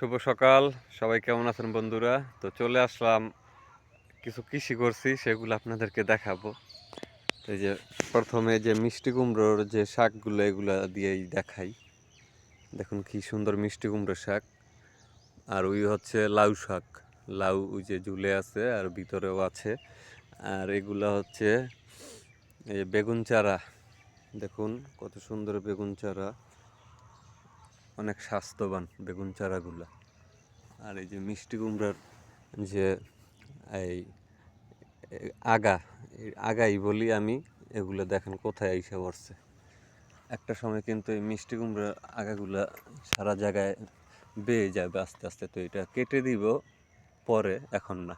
শুভ সকাল। সবাই কেমন আছেন বন্ধুরা? তো চলে আসলাম, কিছু কৃষি করছি, সেগুলো আপনাদেরকে দেখাবো। এই যে প্রথমে যে মিষ্টি কুমড়োর যে শাকগুলো, এগুলো দিয়েই দেখাই। দেখুন কি সুন্দর মিষ্টি কুমড়ো শাক। আর ওই হচ্ছে লাউ শাক। লাউ ওই যে ঝুলে আছে আর ভিতরেও আছে। আর এগুলো হচ্ছে এই বেগুন চারা। দেখুন কত সুন্দর বেগুন চারা। অনেক স্বাস্থ্যবান বেগুন চারাগুলা। আর এই যে মিষ্টি কুমড়ার যে এই আগা আগাই বলি আমি, এগুলো দেখেন কোথায় আইসা পড়ছে। একটা সময় কিন্তু এই মিষ্টি কুমড়ার আগাগুলা সারা জায়গায় বেয়ে যাবে আস্তে আস্তে, তো এটা কেটে দিব, পরে এখন না।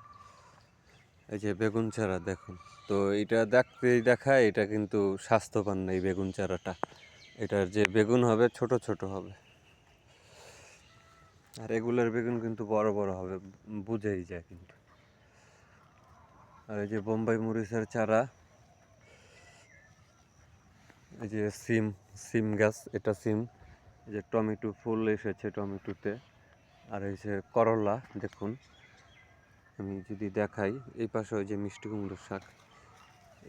এই যে বেগুন চারা দেখুন, তো এটা দেখতেই দেখায়, এটা কিন্তু স্বাস্থ্যবান নেই বেগুন চারাটা। এটার যে বেগুন হবে, ছোট ছোট হবে। আর রেগুলার বেগুন কিন্তু বড় বড় হবে, বুঝেই যায় কিন্তু। আর এই যে বোম্বাই মরিচের চারা, এই যে সিম সিম গাছ, এটা সিম, এই যে টমেটো ফুল এসেছে টমেটোতে। আর এই যে করলা, দেখুন, আমি যদি দেখাই, এই পাশে ওই যে মিষ্টি কুমড়োর শাক,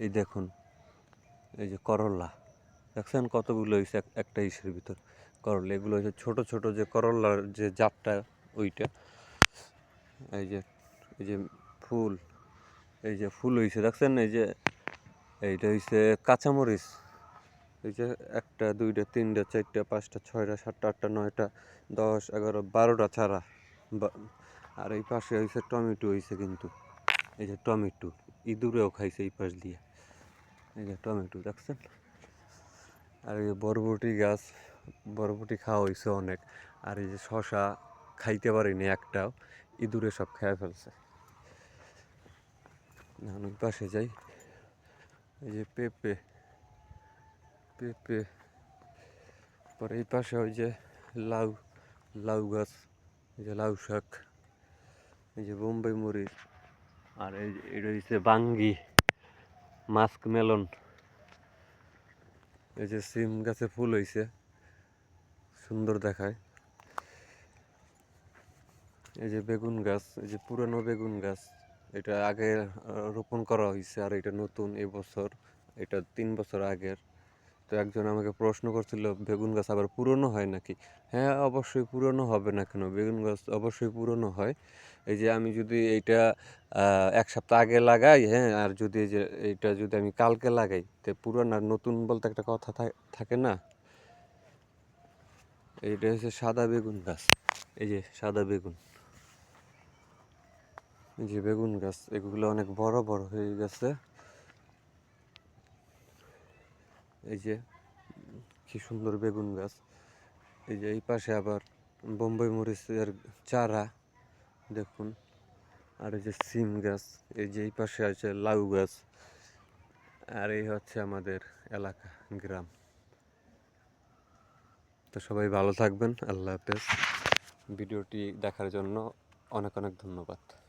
এই দেখুন, এই যে করলা। দেখছেন কতগুলো হয়েছে একটা ইসের ভিতর করলা। এগুলো হচ্ছে ছোট ছোট যে করলার যে জাতটা, ওইটা। এই যে এই যে ফুল, এই যে ফুল হয়েছে দেখছেন? এই যে, এইটা হয়েছে কাঁচামরিচ। এই যে একটা, দুইটা, তিনটা, চারটা, পাঁচটা, ছয়টা, সাতটা, আটটা, নয়টা, দশ, এগারো, বারোটা ছাড়া। আর এই পাশে হয়েছে টমেটো হয়েছে কিন্তু। এই যে টমেটো, ইঁদুরেও খাইছে এই পাশ দিয়ে। এই যে টমেটো, দেখছেন? আর এই বরবটি গাছ, বরবটি খাওয়া হয়েছে অনেক। আর এই যে শশা খাইতে পারিনি একটাও, ইঁদুরে সব খেয়ে ফেলছে। ওই পাশে যাই। এই যে পেঁপে পেঁপে, পরে এই পাশে ওই যে লাউ লাউ গাছ, এই যে লাউ শাক, এই যে বোম্বাই মরিচ আর এই এটা হচ্ছে বাঙ্গি, মাস্ক মেলন। এই যে সিম গাছে ফুল হয়েছে সুন্দর দেখায়। এই যে বেগুন গাছ, এই যে পুরানো বেগুন গাছ, এটা আগে রোপণ করা হয়েছে আর এটা নতুন এবছর, এটা তিন বছর আগের। তো একজন আমাকে প্রশ্ন করছিল, বেগুন গাছ আবার পুরনো হয় নাকি? হ্যাঁ অবশ্যই পুরনো হবে না কেন? বেগুন গাছ অবশ্যই পুরনো হয়। এই যে আমি যদি এইটা এক সপ্তাহ আগে লাগাই হ্যাঁ আর যদি এই যে এইটা যদি আমি কালকে লাগাই, তো পুরনো আর নতুন বলতে একটা কথা থাকে না? এইটা হচ্ছে সাদা বেগুন গাছ। এই যে সাদা বেগুন। এই যে বেগুন গাছ, এগুলো অনেক বড় বড় হয়ে গেছে। এই যে, কি সুন্দর বেগুন গাছ। এই যে, এই পাশে আবার বোম্বাই মরিচের চারা, দেখুন। আর এই যে সিম গাছ, এই যে এই পাশে আছে লাউ গাছ। আর এই হচ্ছে আমাদের এলাকা, গ্রাম। তো সবাই ভালো থাকবেন, আল্লাহ হাফেজ। ভিডিওটি দেখার জন্য অনেক অনেক ধন্যবাদ।